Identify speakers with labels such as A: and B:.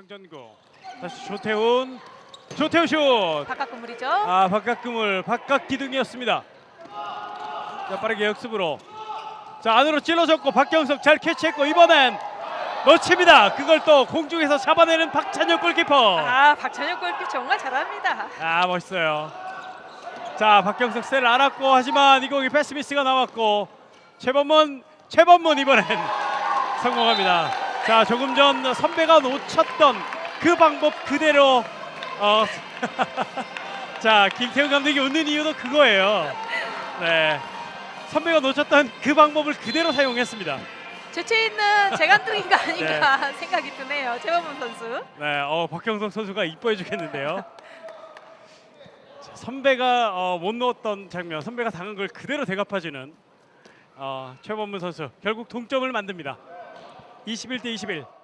A: 강전구. 다시 조태훈. 조태훈 슛!
B: 바깥 건물이죠.
A: 아 바깥 그물. 바깥 기둥이었습니다. 자 빠르게 역습으로. 자 안으로 찔러줬고 박경석 잘 캐치했고 이번엔 놓칩니다. 그걸 또 공중에서 잡아내는 박찬혁 골키퍼.
B: 아 박찬혁 골키 정말 잘합니다.
A: 아 멋있어요. 자 박경석 셀을 알았고 하지만 이 공이 패스 미스가 나왔고 최범문 최범문 이번엔 성공합니다 자 조금 전 선배가 놓쳤던 그 방법 그대로 어, 자 김태훈 감독이 웃는 이유도 그거예요 네 선배가 놓쳤던 그 방법을 그대로 사용했습니다
B: 재치 있는 재간둥이가 아닌가 생각이 드네요. 최범문 선수.
A: 네, 어, 박경석 선수가 이뻐해 주겠는데요. 자, 선배가 어, 못 넣었던 장면, 선배가 당한 걸 그대로 되갚아주는 어, 최범문 선수 결국 동점을 만듭니다. 21대 21.